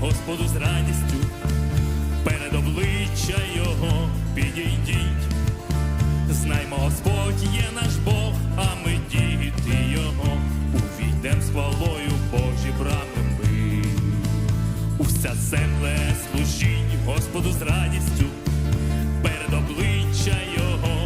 Господу з радістю, перед обличчя Його підійдіть. Знаймо, Господь є наш Бог, а ми діти Його. Увійдем з хвалою Божі брами ми. Уся земле служіть Господу з радістю, перед обличчя Його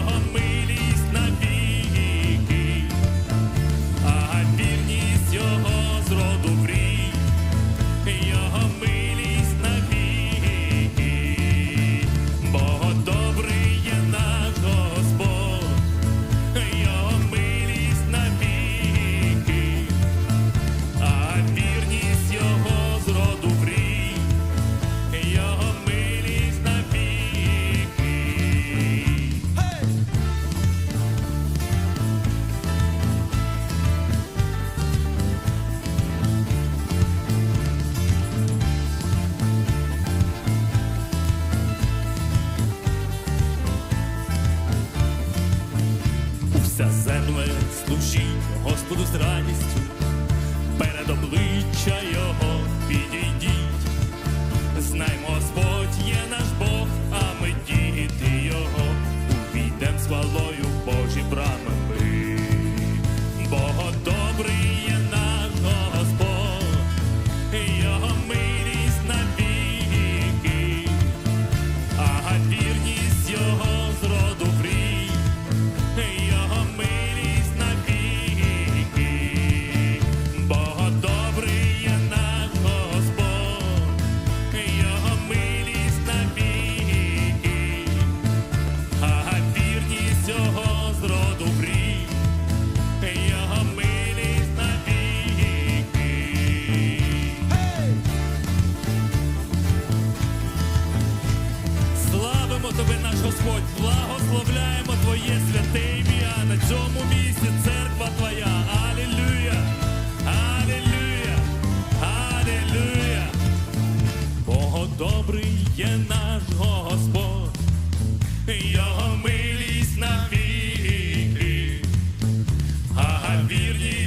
Його Уся земле служіть Господу з радістю, перед обличчя Його підійдіть. Тебе, наш Господь, благословляємо Твоє святе ім'я на цьому місці, церква Твоя. Алілюя! Алілюя! Алілюя! Бого добрий є наш Господь, Його милість навіки, а вірність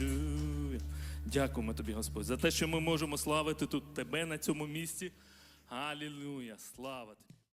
Алілюя. Дякуємо тобі, Господь, за те, що ми можемо славити тут тебе на цьому місці. Алілюя, слава тобі.